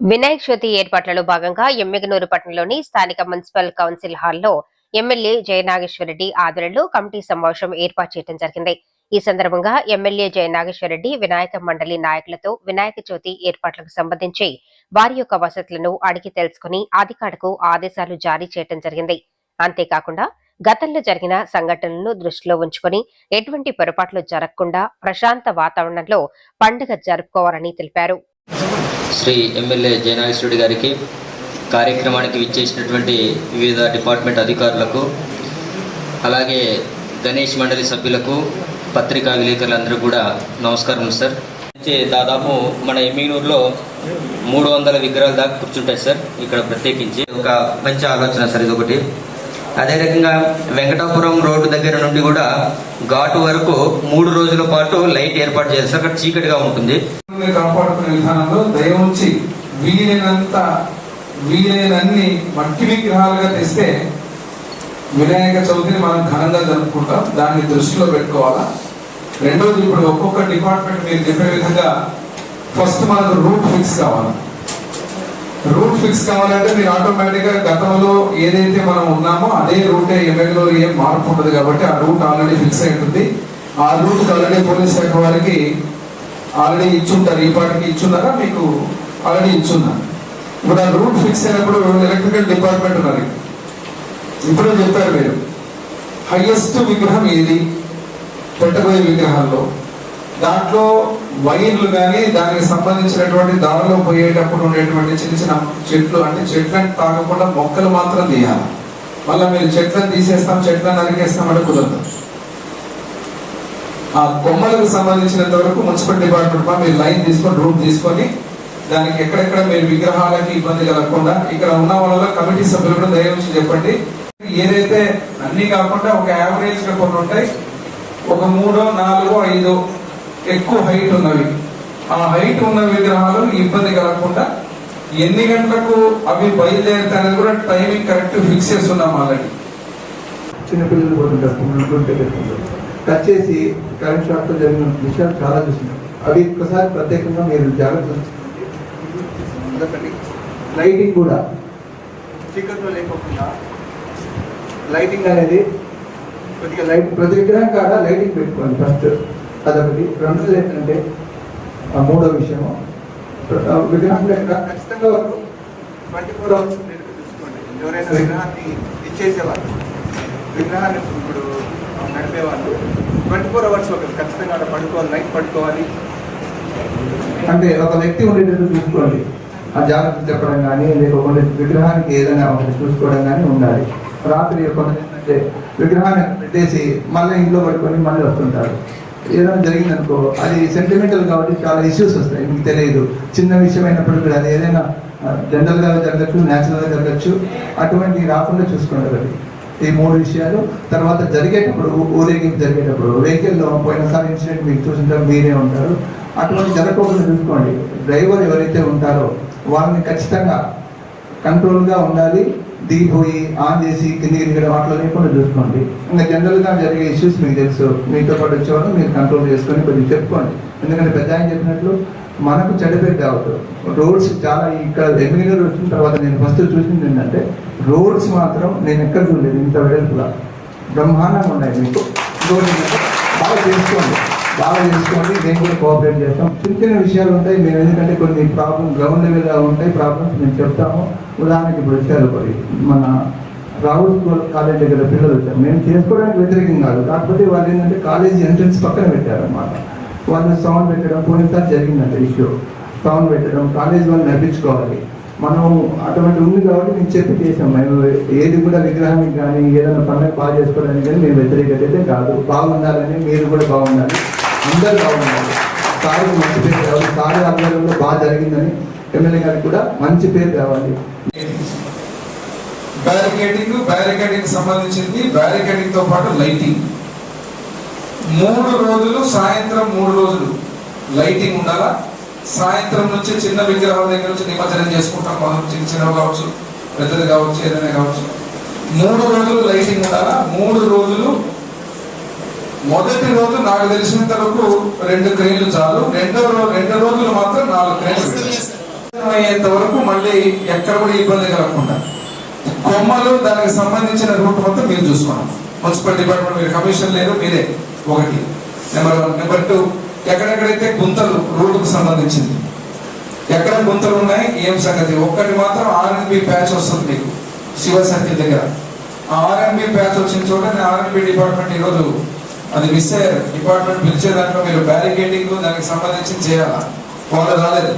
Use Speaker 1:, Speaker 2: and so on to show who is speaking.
Speaker 1: వినాయక చవితి ఏర్పాట్లలో భాగంగా ఎమ్మెగనూరు పట్టణంలోని స్థానిక మున్సిపల్ కౌన్సిల్ హాల్లో ఎమ్మెల్యే జయనాగేశ్వరరెడ్డి ఆధ్వర్యంలో కమిటీ సమావేశం ఏర్పాటు చేయడం జరిగింది. ఈ సందర్భంగా ఎమ్మెల్యే జయనాగేశ్వరరెడ్డి వినాయక మండలి నాయకులతో వినాయక చవితి ఏర్పాట్లకు సంబంధించి వారి యొక్క వసతులను అడిగి తెలుసుకుని అధికారులకు ఆదేశాలు జారీ చేయడం జరిగింది. అంతేకాకుండా గతంలో జరిగిన సంఘటనలను దృష్టిలో ఉంచుకొని ఎటువంటి పొరపాట్లు జరగకుండా ప్రశాంత వాతావరణంలో పండుగ జరుపుకోవాలని తెలిపారు.
Speaker 2: శ్రీ ఎమ్మెల్యే జయనాగేశ్వరుడు గారికి కార్యక్రమానికి విచ్చేసినటువంటి వివిధ డిపార్ట్మెంట్ అధికారులకు అలాగే గణేష్ మండలి సభ్యులకు పత్రికా విలేకరులందరూ కూడా నమస్కారం సార్. దాదాపు మన ఎమ్మిగనూరులో మూడు వందల విగ్రహాల దాకా కూర్చుంటాయి సార్ ఇక్కడ ప్రత్యేకించి. ఒక మంచి ఆలోచన సార్ ఇది ఒకటి అదే రకంగా వెంకటాపురం రోడ్డు దగ్గర నుండి కూడా ఘాటు వరకు మూడు రోజుల పాటు లైట్ ఏర్పాటు చేస్తారు సార్. అక్కడ చీకటిగా ఉంటుంది.
Speaker 3: భూమిని కాపాడుకునే విధానంలో దయ ఉంచి వీలైనంత వీలైనన్ని మట్టి విగ్రహాలుగా తెస్తే వినాయక చవితిని మనం ఘనంగా జరుపుకుంటాం. దాన్ని దృష్టిలో పెట్టుకోవాలా? రెండోది ఇప్పుడు ఒక్కొక్క డిపార్ట్మెంట్ మీరు చెప్పే విధంగా ఫస్ట్ మనకు రూట్ ఫిక్స్ కావాలి. రూట్ ఫిక్స్ కావాలంటే మీరు ఆటోమేటిక్గా గతంలో ఏదైతే మనం ఉన్నామో అదే రూటే ఎమ్మెల్యేలో ఏం మార్పు ఉండదు కాబట్టి ఆ రూట్ ఆల్రెడీ ఫిక్స్ అయి ఉంటుంది. ఆ రూట్ ఆల్రెడీ పోలీస్ శాఖ వారికి ఆల్రెడీ ఇచ్చుంటారు. ఈ పాటికి ఇచ్చున్నారా? మీకు ఆల్రెడీ ఇచ్చున్నారు. ఇప్పుడు ఆ రూట్ ఫిక్స్ అయినప్పుడు ఎలక్ట్రికల్ డిపార్ట్మెంట్ ఉన్నారు ఇప్పుడు చెప్పారు మీరు. హయ్యెస్ట్ విగ్రహం ఏది? పెట్టబోయే విగ్రహాల్లో. దాంట్లో వైర్లు కానీ దానికి సంబంధించినటువంటి దారిలో పోయేటప్పుడు ఉండేటువంటి చిన్న చిన్న చెట్లు అంటే చెట్లను తాగకుండా మొక్కలు మాత్రం తీయాలి. మళ్ళీ మీరు చెట్లను తీసేస్తాం చెట్లను నరికేస్తాం అంటే కుదరదు. ఆ కొమ్మలకు సంబంధించినంత వరకు మున్సిపల్ డిపార్ట్మెంట్ మీరు లైన్ తీసుకొని రూట్ తీసుకొని దానికి ఎక్కడెక్కడ మీరు విగ్రహాలకి ఇబ్బంది కలగకుండా ఇక్కడ ఉన్న వాళ్ళ కమిటీ సభ్యులు కూడా దయవుంచి చెప్పండి. ఏదైతే అన్ని కాకుండా ఒక యావరేజ్గా కొన్ని ఉంటాయి ఒక మూడో నాలుగో ఐదో ఎక్కువ హైట్ ఉన్నవి. ఆ హైట్ ఉన్న విగ్రహాలు ఇబ్బంది కలగకుండా ఎన్ని గంటలకు అవి బయలుదేరుతాయి అనేది కూడా టైమింగ్ కరెక్ట్ ఫిక్స్ చేస్తున్నాం ఆల్రెడీ.
Speaker 4: చిన్నపిల్లలు కూడా ఉంటారు కట్ చేసి కరెంట్ షాక్తో జరిగిన విషయాలు చాలా చూసినాం. అవి ఒక్కసారి ప్రత్యేకంగా మీరు జాగ్రత్త లైటింగ్ కూడా. చీకట్లో లేకోకుండా లైటింగ్ అనేది కొద్దిగా లైట్ ప్రతి విగ్రహం కాడ లైటింగ్ పెట్టుకోండి ఫస్ట్ అదొకటి. రెండోది ఏంటంటే ఆ మూడో విషయము విగ్రహం లేక ఖచ్చితంగా వరకు ట్వంటీ ఫోర్ అవర్స్ చూసుకోండి. ఎవరైనా విగ్రహాన్ని ఇచ్చేసేవాళ్ళు విగ్రహాన్ని ఇప్పుడు నడిపేవాళ్ళు ట్వంటీ ఫోర్ అవర్స్ ఒక ఖచ్చితంగా అక్కడ పడుకోవాలి నైట్ పడుకోవాలి. అంటే ఒక వ్యక్తి ఉండేటట్టు చూసుకోండి. ఆ జాగ్రత్త చెప్పడం కానీ లేకపోతే విగ్రహానికి ఏదైనా ఒకటి చూసుకోవడం కానీ ఉండాలి. రాత్రి కొంతమంది విగ్రహాన్ని పెట్టేసి మళ్ళీ ఇంట్లో పడుకొని మళ్ళీ వస్తుంటారు. ఏదైనా జరిగిందనుకో అది సెంటిమెంటల్ కాబట్టి చాలా ఇష్యూస్ వస్తాయి. మీకు తెలియదు. చిన్న విషయం అయినప్పుడు కూడా అది ఏదైనా జనరల్గా జరగచ్చు న్యాచురల్గా జరగచ్చు. అటువంటి రాకుండా చూసుకోండి ఈ మూడు విషయాలు. తర్వాత జరిగేటప్పుడు ఊరేగింపు జరిగేటప్పుడు వెహికల్లో పోయినసారి ఇన్సిడెంట్ మీకు చూసింటారు మీరే ఉంటారు. అటువంటి జరగకుండా చూసుకోండి. డ్రైవర్ ఎవరైతే ఉంటారో వాళ్ళని ఖచ్చితంగా కంట్రోల్గా ఉండాలి. దిగిపోయి ఆన్ చేసి కిందికి దిగడం అట్లా లేకుండా చూసుకోండి. ఇంకా జనరల్గా జరిగే ఇష్యూస్ మీకు తెలుసు. మీతో పాటు వచ్చేవాళ్ళు మీరు కంట్రోల్ చేసుకొని కొద్దిగా చెప్పుకోండి. ఎందుకంటే పెద్ద ఆయన చెప్పినట్లు మనకు చెడిపోయి కావద్దు రోడ్స్ చాలా ఇక్కడ ఎమ్మెల్యే వచ్చిన తర్వాత నేను ఫస్ట్ చూసింది ఏంటంటే రోడ్స్ మాత్రం నేను ఎక్కడ చూడలేదు ఇంత వెడల్పులా బ్రహ్మాండంగా ఉన్నాయి మీకు. బాగా చేసుకోండి. బాగా చేసుకోండి నేను కూడా కోఆపరేట్ చేస్తాం. చిన్న చిన్న విషయాలు ఉంటాయి మేము ఎందుకంటే కొన్ని ప్రాబ్లమ్ గ్రౌండ్ లెవెల్గా ఉంటాయి ప్రాబ్లమ్స్ మేము చెప్తాము. ఉదాహరణకి ఇప్పుడు వచ్చారు మన రాహుల్ స్కూల్ కాలేజ్ దగ్గర పిల్లలు వచ్చారు. మేము చేసుకోవడానికి వ్యతిరేకం కాదు. కాకపోతే వాళ్ళు ఏంటంటే కాలేజీ ఎంట్రన్స్ పక్కన పెట్టారన్నమాట. వాళ్ళు సౌండ్ పెట్టడం పోయినసారి జరిగిందంట ఇష్యూ. సౌండ్ పెట్టడం కాలేజ్ వాళ్ళు నడిపించుకోవాలి. మనం అటువంటి ఉంది కాబట్టి మేము చెప్పి చేసాం మేము ఏది కూడా విగ్రహానికి కానీ ఏదైనా పనులకు బాగా చేసుకోవడానికి కానీ మేము వ్యతిరేకత అయితే కాదు. బాగుండాలని మీరు కూడా బాగుండాలి. అందరూ బాగుండాలి. సారి మంచి పేరు రావాలి. సారి ఆధ్వర్యంలో బాగా జరిగిందని ఎమ్మెల్యే గారికి కూడా మంచి పేరు రావాలి.
Speaker 3: బ్యారికేడింగ్ బ్యారికేడింగ్ సంబంధించింది. బ్యారికేడింగ్తో పాటు లైటింగ్ మూడు రోజులు సాయంత్రం మూడు రోజులు లైటింగ్ ఉండాలా? సాయంత్రం నుంచి చిన్న విగ్రహాల దగ్గర నుంచి నిమజ్జనం చేసుకుంటాం. మనం చిన్న చిన్నవి కావచ్చు పెద్దది కావచ్చు ఏదైనా కావచ్చు. మూడు రోజులు లైటింగ్ ఉండాలా? మూడు రోజులు మొదటి రోజు నాకు తెలిసినంత వరకు రెండు క్రేన్లు చాలు. రెండో రోజు రెండు రోజులు మాత్రం నాలుగు క్రేన్లు. అయ్యేంత వరకు మళ్ళీ ఎక్కడ కూడా ఇబ్బంది కలగకుండా. కొమ్మలు దానికి సంబంధించిన రూట్ మొత్తం మీరు చూసుకోండి. మున్సిపల్ డిపార్ట్మెంట్ మీరు కమిషన్ లేదు మీరే. ఒకటి. నెంబర్ వన్ నెంబర్ టూ ఎక్కడెక్కడైతే గుంతలు రోడ్డుకు సంబంధించింది ఎక్కడ గుంతలు ఉన్నాయి ఏం సంగతి? ఒక్కటి మాత్రం ఆర్ఎన్బి ప్యాచ్ వస్తుంది మీకు శివ సర్కిల్ దగ్గర. ఆ ఆర్ఎన్బి ప్యాచ్ వచ్చిన చోట నేను ఆర్ఎన్బి డిపార్ట్మెంట్ ఈరోజు అది మిస్ అయ్యారు. డిపార్ట్మెంట్ పిలిచే దాంట్లో మీరు బ్యారికేడింగ్ దానికి సంబంధించి చేయాలా? వాళ్ళు రాలేదు.